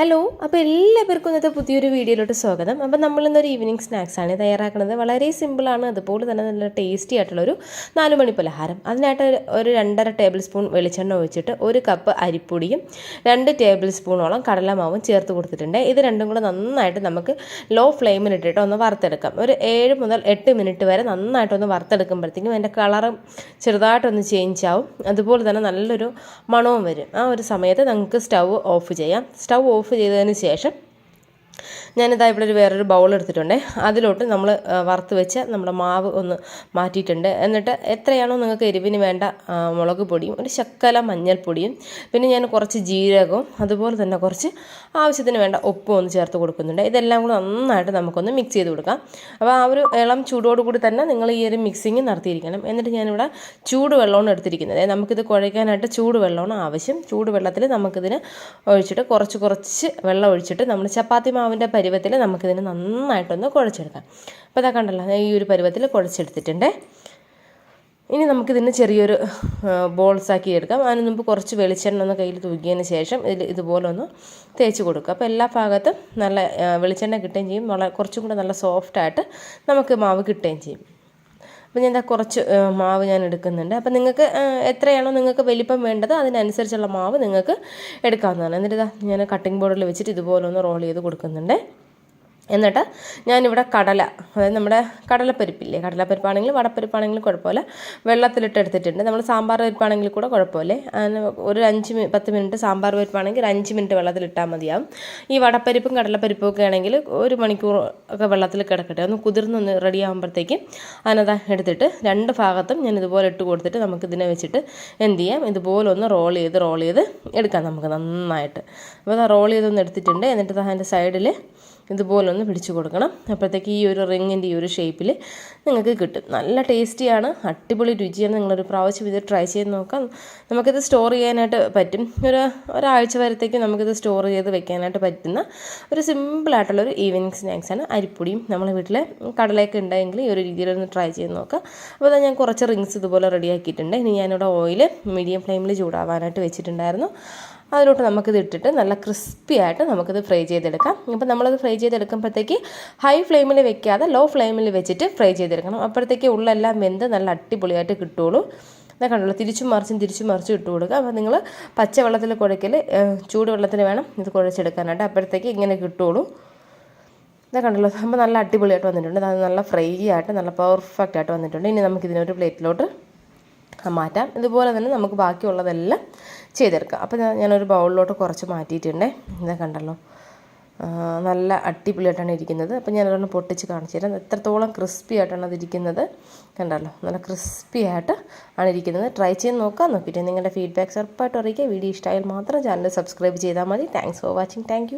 Hello അപ്പോൾ എല്ലാവർക്കും ഇന്നത്തെ പുതിയൊരു വീഡിയോയിലോട്ട് സ്വാഗതം. അപ്പോൾ നമ്മളിന്നൊരു ഈവനിങ് സ്നാക്സാണ് തയ്യാറാക്കുന്നത്. വളരെ സിമ്പിളാണ് അതുപോലെ തന്നെ നല്ല ടേസ്റ്റി ആയിട്ടുള്ളൊരു നാല് മണി പലഹാരം. അതിനായിട്ട് ഒരു- രണ്ടര ടേബിൾ സ്പൂൺ വെളിച്ചെണ്ണ ഒഴിച്ചിട്ട് ഒരു കപ്പ് അരിപ്പൊടിയും രണ്ട് ടേബിൾ സ്പൂണോളം കടലമാവും ചേർത്ത് കൊടുത്തിട്ടുണ്ട്. ഇത് രണ്ടും കൂടെ നന്നായിട്ട് നമുക്ക് ലോ ഫ്ലെയിമിലിട്ടിട്ട് ഒന്ന് വറുത്തെടുക്കാം. ഒരു ഏഴ് മുതൽ എട്ട് മിനിറ്റ് വരെ നന്നായിട്ടൊന്ന് വറുത്തെടുക്കുമ്പോഴത്തേക്കും അതിന്റെ കളറും ചെറുതായിട്ടൊന്ന് ചേഞ്ച് ആവും. അതുപോലെ തന്നെ നല്ലൊരു മണവും വരും. ആ ഒരു സമയത്ത് നമുക്ക് സ്റ്റൗ ഓഫ് ചെയ്യാം. സ്റ്റൗ ഓഫ് ചെയ്തതിന് ശേഷം ഞാനിതാ ഇവിടെ ഒരു വേറൊരു ബൗൾ എടുത്തിട്ടുണ്ട്. അതിലോട്ട് നമ്മൾ വറുത്ത് വെച്ച നമ്മുടെ മാവ് ഒന്ന് മാറ്റിയിട്ടുണ്ട്. എന്നിട്ട് എത്രയാണോ നിങ്ങൾക്ക് എരിവിന് വേണ്ട മുളക് പൊടിയും ഒരു ശക്കല മഞ്ഞൾപ്പൊടിയും പിന്നെ ഞാൻ കുറച്ച് ജീരകവും അതുപോലെ തന്നെ കുറച്ച് ആവശ്യത്തിന് വേണ്ട ഉപ്പും ഒന്ന് ചേർത്ത് കൊടുക്കുന്നുണ്ട്. ഇതെല്ലാം കൂടെ നന്നായിട്ട് നമുക്കൊന്ന് മിക്സ് ചെയ്ത് കൊടുക്കാം. അപ്പോൾ ആ ഒരു ഇളം ചൂടോട് കൂടി തന്നെ നിങ്ങൾ ഈ ഒരു മിക്സിങ് നടത്തിയിരിക്കണം. എന്നിട്ട് ഞാനിവിടെ ചൂടുവെള്ളമാണ് എടുത്തിരിക്കുന്നത്. നമുക്കിത് കുഴയ്ക്കാനായിട്ട് ചൂടുവെള്ളമാണ് ആവശ്യം. ചൂടുവെള്ളത്തിൽ നമുക്കിതിന് ഒഴിച്ചിട്ട് കുറച്ച് കുറച്ച് വെള്ളം ഒഴിച്ചിട്ട് നമ്മൾ ചപ്പാത്തി മാവിന്റെ പരുവത്തിൽ നമുക്കിതിനെ നന്നായിട്ടൊന്ന് കുഴച്ചെടുക്കാം. അപ്പോൾ ഇതാ കണ്ടല്ലോ ഈ ഒരു പരുവത്തിൽ കുഴച്ചെടുത്തിട്ടുണ്ട്. ഇനി നമുക്കിതിന് ചെറിയൊരു ബോൾസാക്കി എടുക്കാം. അതിന് മുമ്പ് കുറച്ച് വെളിച്ചെണ്ണ ഒന്ന് കയ്യിൽ തൂക്കിയതിന് ശേഷം ഇതിൽ ഇതുപോലെ ഒന്ന് തേച്ച് കൊടുക്കുക. അപ്പോൾ എല്ലാ ഭാഗത്തും നല്ല വെളിച്ചെണ്ണ കിട്ടുകയും ചെയ്യും. വളരെ കുറച്ചും കൂടെ നല്ല സോഫ്റ്റായിട്ട് നമുക്ക് മാവ് കിട്ടുകയും ചെയ്യും. അപ്പോൾ ഞാൻ കുറച്ച് മാവ് ഞാൻ എടുക്കുന്നുണ്ട്. അപ്പോൾ നിങ്ങൾക്ക് എത്രയാണോ നിങ്ങൾക്ക് വലിപ്പം വേണ്ടത് അതിനനുസരിച്ചുള്ള മാവ് നിങ്ങൾക്ക് എടുക്കാവുന്നതാണ്. എന്നിട്ട് ഇതാ ഞാൻ കട്ടിംഗ് ബോർഡിൽ വെച്ചിട്ട് ഇതുപോലെ ഒന്ന് റോൾ ചെയ്ത് കൊടുക്കുന്നുണ്ട്. എന്നിട്ട് ഞാനിവിടെ കടല അതായത് നമ്മുടെ കടലപ്പരിപ്പില്ലേ കടലപ്പരിപ്പാണെങ്കിലും വടപ്പരിപ്പാണെങ്കിലും കുഴപ്പമില്ല. വെള്ളത്തിലിട്ട് എടുത്തിട്ടുണ്ട്. നമ്മൾ സാമ്പാർ പരിപ്പാണെങ്കിൽ കൂടെ കുഴപ്പമില്ലേ? ഒരു അഞ്ച് പത്ത് മിനിറ്റ് സാമ്പാർ പരിപ്പാണെങ്കിൽ അഞ്ച് മിനിറ്റ് വെള്ളത്തിലിട്ടാൽ മതിയാവും. ഈ വടപ്പരിപ്പും കടലപ്പരിപ്പും ഒക്കെ ആണെങ്കിൽ ഒരു മണിക്കൂർ ഒക്കെ വെള്ളത്തിൽ കിടക്കട്ടെ. ഒന്ന് കുതിർന്നൊന്ന് റെഡി ആകുമ്പോഴത്തേക്കും അതിനകത്ത് എടുത്തിട്ട് രണ്ട് ഭാഗത്തും ഞാൻ ഇതുപോലെ ഇട്ട് കൊടുത്തിട്ട് നമുക്ക് ഇതിനെ വെച്ചിട്ട് എന്ത് ചെയ്യാം? ഇതുപോലെ ഒന്ന് റോൾ ചെയ്ത് റോൾ ചെയ്ത് എടുക്കാം നമുക്ക് നന്നായിട്ട്. അപ്പോൾ റോൾ ചെയ്തൊന്ന് എടുത്തിട്ടുണ്ട്. എന്നിട്ട് അതിന്റെ സൈഡിൽ ഇതുപോലെ ഒന്ന് പിടിച്ചു കൊടുക്കണം. അപ്പോഴത്തേക്ക് ഈ ഒരു റിങ്ങിന്റെ ഈ ഒരു ഷേപ്പിൽ നിങ്ങൾക്ക് കിട്ടും. നല്ല ടേസ്റ്റിയാണ് അടിപൊളി രുചിയാണ്. നിങ്ങളൊരു പ്രാവശ്യം ഇത് ട്രൈ ചെയ്ത് നോക്കാം. നമുക്കിത് സ്റ്റോർ ചെയ്യാനായിട്ട് പറ്റും. ഒരു ഒരാഴ്ച വരത്തേക്ക് നമുക്കിത് സ്റ്റോർ ചെയ്ത് വെക്കാനായിട്ട് പറ്റുന്ന ഒരു സിമ്പിളായിട്ടുള്ള ഒരു ഈവനിങ് സ്നാക്സാണ് അരിപ്പൊടിയും നമ്മളെ വീട്ടിൽ കടലയൊക്കെ ഉണ്ടായെങ്കിൽ ഈ ഒരു രീതിയിലൊന്ന് ട്രൈ ചെയ്ത് നോക്കാം. അപ്പോൾ ഞാൻ കുറച്ച് റിങ്സ് ഇതുപോലെ റെഡിയാക്കിയിട്ടുണ്ട് ഇനി ഞാനിവിടെ ഓയിൽ മീഡിയം ഫ്ലെയിമിൽ ചൂടാവാനായിട്ട് വെച്ചിട്ടുണ്ടായിരുന്നു. അതിലോട്ട് നമുക്കിത് ഇട്ടിട്ട് നല്ല ക്രിസ്പി ആയിട്ട് നമുക്കിത് ഫ്രൈ ചെയ്തെടുക്കാം. അപ്പോൾ നമ്മളത് ഫ്രൈ ചെയ്തെടുക്കുമ്പോഴത്തേക്ക് ഹൈ ഫ്ലെയിമിൽ വെക്കാതെ ലോ ഫ്ലെയിമിൽ വെച്ചിട്ട് ഫ്രൈ ചെയ്തെടുക്കണം. അപ്പോഴത്തേക്ക് ഉള്ളെല്ലാം വെന്ത് നല്ല അടിപൊളിയായിട്ട് കിട്ടുള്ളൂ എന്നാൽ കണ്ടുള്ളൂ തിരിച്ചും മറിച്ചും തിരിച്ചും മറിച്ചും ഇട്ട് കൊടുക്കുക. അപ്പോൾ നിങ്ങൾ പച്ചവെള്ളത്തിൽ കുഴക്കൽ ചൂടുവെള്ളത്തിൽ വേണം ഇത് കുഴച്ചെടുക്കാനായിട്ട്. അപ്പോഴത്തേക്ക് ഇങ്ങനെ കിട്ടുള്ളൂ ഇതാ കണ്ടല്ലോ അപ്പോൾ നല്ല അടിപൊളിയായിട്ട് വന്നിട്ടുണ്ട്. അത് നല്ല ഫ്രൈ ആയിട്ട് നല്ല പെർഫെക്റ്റ് ആയിട്ട് വന്നിട്ടുണ്ട്. ഇനി നമുക്കിതിനൊരു പ്ലേറ്റിലോട്ട് മാറ്റാം. ഇതുപോലെ തന്നെ നമുക്ക് ബാക്കിയുള്ളതെല്ലാം ചെയ്തെടുക്കാം. അപ്പോൾ ഞാനൊരു ബൗളിലോട്ട് കുറച്ച് മാറ്റിയിട്ടുണ്ടേ. ഇതാ കണ്ടല്ലോ. നല്ല അടിപൊളിയായിട്ടാണ് ഇരിക്കുന്നത്. അപ്പോൾ ഞാനതൊന്ന് പൊട്ടിച്ച് കാണിച്ചു തരാം. എത്രത്തോളം ക്രിസ്പി ആയിട്ടാണ് അത് ഇരിക്കുന്നത് കണ്ടല്ലോ. നല്ല ക്രിസ്പി ആയിട്ട് ആണ് ഇരിക്കുന്നത്. ട്രൈ ചെയ്ത് നോക്കാം. നോക്കിയിട്ട് നിങ്ങളുടെ ഫീഡ്ബാക്ക്സ് ഉറപ്പായിട്ട് അറിയിക്കുക. വീഡിയോ ഇഷ്ടമായാൽ മാത്രം ചാനൽ സബ്സ്ക്രൈബ് ചെയ്താൽ മതി. Thanks for watching thank